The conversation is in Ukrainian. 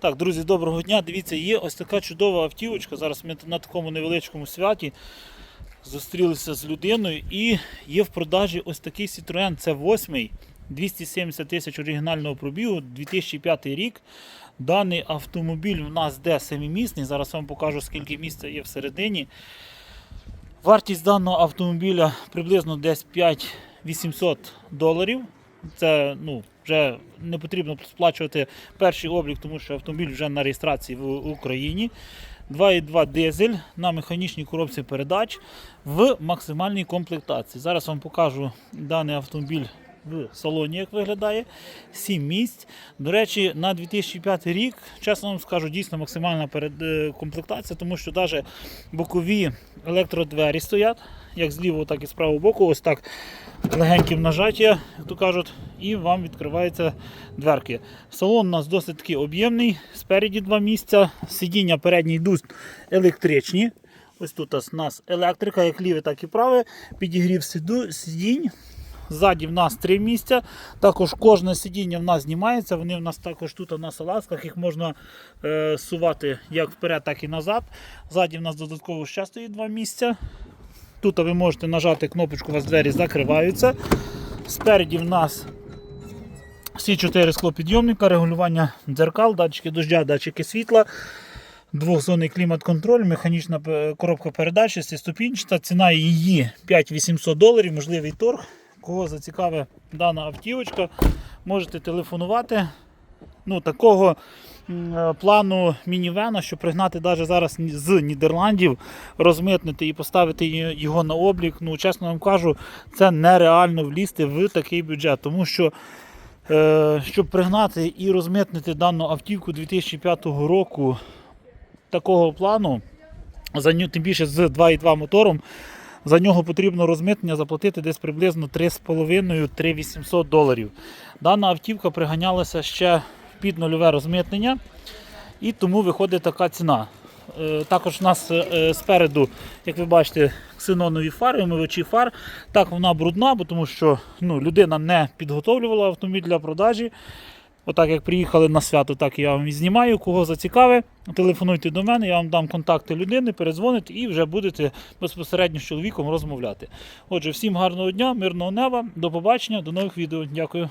Так, друзі, доброго дня. Дивіться, є ось така чудова автівочка. Зараз ми на такому невеличкому святі зустрілися з людиною і є в продажі ось такий Citroen c 8 270 тисяч оригінального пробігу, 2005 рік. Даний автомобіль у нас де семимісний. Зараз вам покажу, скільки місця є всередині. Вартість даного автомобіля приблизно десь 5800 доларів. Це ну, вже не потрібно сплачувати перший облік, тому що автомобіль вже на реєстрації в Україні. 2,2 дизель на механічній коробці передач в максимальній комплектації. Зараз вам покажу даний автомобіль в салоні, як виглядає. 7 місць. До речі, на 2005 рік, чесно вам скажу, дійсно максимальна е, комплектація, тому що навіть бокові електродвері стоять, як з лівого, так і з правого боку. Ось так легеньким нажаття, як то кажуть, і вам відкриваються дверки. Салон у нас досить таки об'ємний, спереді два місця, сидіння передній йдуть електричні. Ось тут у нас електрика, як ліве, так і праве. Підігрів сидінь. Ззаді в нас три місця. Також кожне сидіння в нас знімається. Вони в нас також тут на салазках, їх можна е, сувати як вперед, так і назад. Ззаді в нас додатково ще стоїть два місця. Тут ви можете нажати кнопочку, у вас двері закриваються. Спереді в нас всі чотири склопідйомника, регулювання дзеркал, датчики дождя, датчики світла, двохзонний клімат-контроль, механічна е, коробка передач, шестиступінчата. Ціна її 5800 доларів, можливий торг. Кого зацікавить дана автівочка, можете телефонувати. Ну, такого е, плану мінівена, що пригнати навіть зараз з Нідерландів, розмитнити і поставити його на облік. Ну, чесно вам кажу, це нереально влізти в такий бюджет, тому що. Е, щоб пригнати і розмитнити дану автівку 2005 року такого плану, за ню- тим більше з 2,2 мотором, за нього потрібно розмитнення заплатити десь приблизно 3,5-3,800 доларів. Дана автівка приганялася ще під нульове розмитнення, і тому виходить така ціна. Е, Також у нас е, спереду, як ви бачите, ксенонові фари, омивачі фар. Так, вона брудна, бо тому що ну, людина не підготовлювала автомобіль для продажі. Отак, як приїхали на свято, так я вам і знімаю. Кого зацікаве, телефонуйте до мене, я вам дам контакти людини, передзвоните і вже будете безпосередньо з чоловіком розмовляти. Отже, всім гарного дня, мирного неба, до побачення, до нових відео. Дякую.